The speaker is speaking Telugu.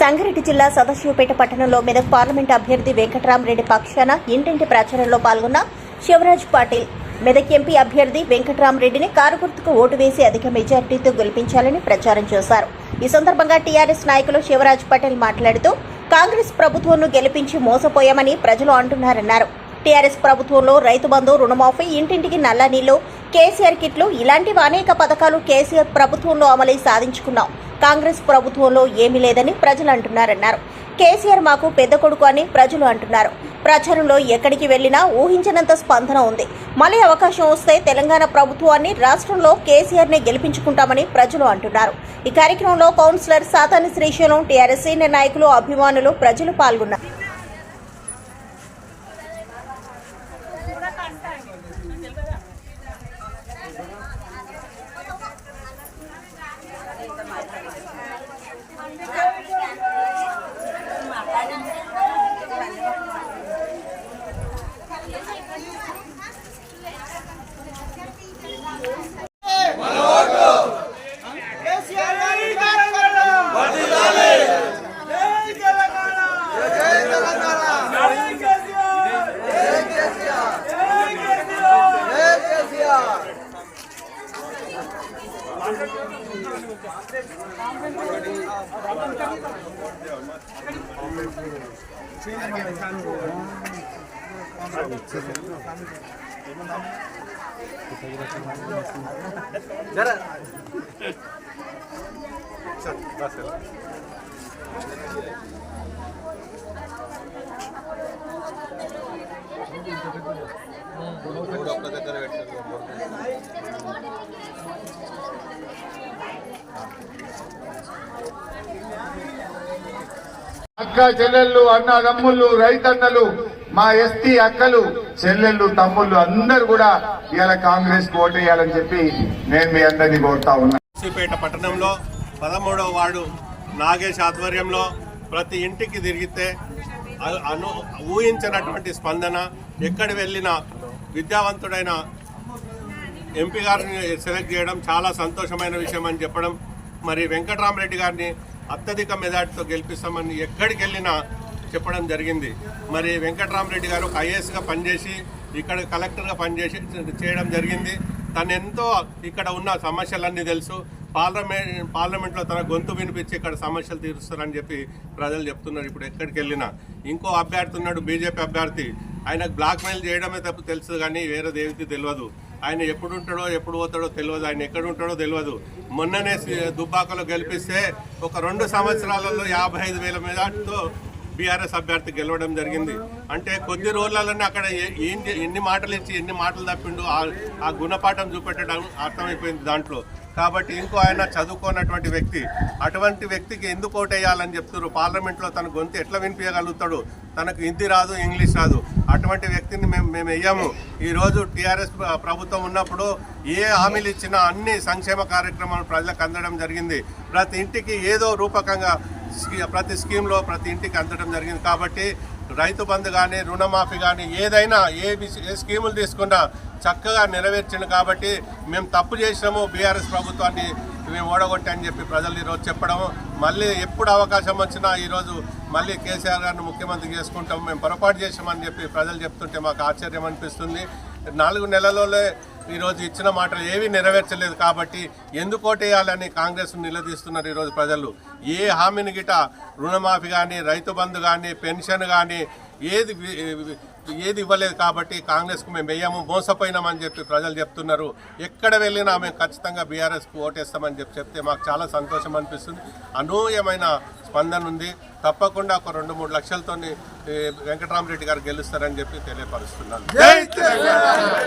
సంగారెడ్డి జిల్లా సదాశివపేట పట్టణంలో మెదక్ పార్లమెంట్ అభ్యర్థి వెంకటరామరెడ్డి పక్షాన ఇంటింటి ప్రచారంలో పాల్గొన్న శివరాజ్ పాటిల్. మెదక్ ఎంపీ అభ్యర్థి వెంకటరామరెడ్డిని కారు గుర్తుకు ఓటు వేసి అధిక మెజార్టీతో గెలిపించాలని ప్రచారం చేశారు. ఈ సందర్భంగా టీఆర్ఎస్ నాయకులు శివరాజ్ పటేల్ మాట్లాడుతూ కాంగ్రెస్ ప్రభుత్వంను గెలిపించి మోసపోయామని ప్రజలు అంటున్నారన్నారు. టీఆర్ఎస్ ప్రభుత్వంలో రైతు బంధు రుణమాఫీ ఇంటింటికి నల్ల నీళ్ళు కేసీఆర్ కిట్లు ఇలాంటివి అనేక పథకాలు కేసీఆర్ ప్రభుత్వంలో అమలై సాధించుకున్నాం. కాంగ్రెస్ ప్రభుత్వంలో ఏమీ లేదని ప్రజలు అంటున్నారన్నారు. కేసీఆర్ మాకు పెద్ద కొడుకు అని ప్రజలు అంటున్నారు. ప్రచారంలో ఎక్కడికి వెళ్ళినా ఊహించినంత స్పందన ఉంది. మళ్ళీ అవకాశం వస్తే తెలంగాణ ప్రభుత్వాన్ని రాష్ట్రంలో కేసీఆర్ని గెలిపించుకుంటామని ప్రజలు అంటున్నారు. ఈ కార్యక్రమంలో councillor Satani Srisailam TRS senior నాయకులు అభిమానులు ప్రజలు పాల్గొన్నారు. 자, 가세요. అక్క చెల్లెళ్ళు అన్నదమ్ముళ్ళు రైతన్నలు మా ఎస్టీ అక్కలు చెల్లెళ్ళు తమ్ముళ్ళు అందరూ కూడా ఇవాళ కాంగ్రెస్కు ఓటేయాలని చెప్పి నేను మీ అందరినీ కోరుతా ఉన్నా. సిపేట పట్టణంలో పదమూడవ వార్డు నాగేష్ ఆధ్వర్యంలో ప్రతి ఇంటికి తిరిగితే అను ఊహించినటువంటి స్పందన ఎక్కడ వెళ్ళినా విద్యావంతుడైన ఎంపీ గారిని సెలెక్ట్ చేయడం చాలా సంతోషమైన విషయం అని చెప్పడం మరి వెంకటరామరెడ్డి గారిని అత్యధిక మెజార్టీతో గెలిపిస్తామని ఎక్కడికి వెళ్ళినా చెప్పడం జరిగింది. మరి వెంకటరామరెడ్డి గారు ఒక ఐఏఎస్గా పనిచేసి ఇక్కడ కలెక్టర్గా పనిచేసి చేయడం జరిగింది. తను ఎంతో ఇక్కడ ఉన్న సమస్యలన్నీ తెలుసు. పార్లమెంట్ పార్లమెంట్లో తన గొంతు వినిపించి ఇక్కడ సమస్యలు తీరుస్తారని చెప్పి ప్రజలు చెప్తున్నారు. ఇప్పుడు ఎక్కడికి వెళ్ళినా ఇంకో అభ్యర్థి ఉన్నాడు బీజేపీ అభ్యర్థి. ఆయనకు బ్లాక్మెయిల్ చేయడమే తప్ప తెలుసు కానీ వేరే దేవికి తెలియదు. ఆయన ఎప్పుడు ఉంటాడో ఎప్పుడు పోతాడో తెలియదు. ఆయన ఎక్కడ ఉంటాడో తెలియదు. మొన్ననే దుబ్బాకలో గెలిపిస్తే ఒక రెండు సంవత్సరాలలో యాభై ఐదు వేల మెజార్టీతో బీఆర్ఎస్ అభ్యర్థి గెలవడం జరిగింది. అంటే కొద్ది రోజులలోనే అక్కడ ఏం ఎన్ని మాటలు ఇచ్చి ఎన్ని మాటలు తప్పిండు ఆ- ఆ గుణపాఠం చూపెట్టడం అర్థమైపోయింది దాంట్లో. కాబట్టి ఇంకో ఆయన చదువుకోనటువంటి వ్యక్తి అటువంటి వ్యక్తికి ఎందుకు ఓటేయాలని చెప్తున్నారు? పార్లమెంట్లో తన గొంతు ఎట్లా వినిపించగలుగుతాడు? తనకు హిందీ రాదు ఇంగ్లీష్ రాదు. అటువంటి వ్యక్తిని మేము మేము వెయ్యాము ఈరోజు టీఆర్ఎస్ ప్రభుత్వం ఉన్నప్పుడు ఏ హామీలు ఇచ్చినా అన్ని సంక్షేమ కార్యక్రమాలు ప్రజలకు అందడం జరిగింది. ప్రతి ఇంటికి ఏదో రూపకంగా ప్రతి స్కీమ్లో ప్రతి ఇంటికి అందడం జరిగింది. కాబట్టి రైతు బంధు కానీ రుణమాఫీ కానీ ఏదైనా ఏ ఏ స్కీములు తీసుకున్నా చక్కగా నెరవేర్చింది కాబట్టి మేము తప్పు చేసినాము బీఆర్ఎస్ ప్రభుత్వాన్ని మేము ఓడగొట్టని అని చెప్పి ప్రజలు ఈరోజు చెప్పడం. మళ్ళీ ఎప్పుడు అవకాశం వచ్చినా ఈరోజు మళ్ళీ కేసీఆర్ గారిని ముఖ్యమంత్రి చేసుకుంటాం మేము పొరపాటు చేసామని చెప్పి ప్రజలు చెప్తుంటే మాకు ఆశ్చర్యం అనిపిస్తుంది. నాలుగు నెలలోనే ఈరోజు ఇచ్చిన మాటలు ఏవి నెరవేర్చలేదు కాబట్టి ఎందుకు ఓటేయాలని కాంగ్రెస్ నిలదీస్తున్నారు ఈరోజు ప్రజలు? ఏ హామీని గిట రుణమాఫీ కానీ రైతు బంధు కానీ పెన్షన్ కానీ ఏది ఏది ఇవ్వలేదు కాబట్టి కాంగ్రెస్కు మేము వెయ్యము మోసపోయినామని చెప్పి ప్రజలు చెప్తున్నారు. ఎక్కడ వెళ్ళినా మేము ఖచ్చితంగా బీఆర్ఎస్కు ఓటేస్తామని చెప్పి చెప్తే మాకు చాలా సంతోషం అనిపిస్తుంది. అనూహ్యమైన స్పందన ఉంది. తప్పకుండా ఒక రెండు మూడు లక్షలతో వెంకటరామరెడ్డి గారు గెలుస్తారని చెప్పి తెలియపరుస్తున్నాను.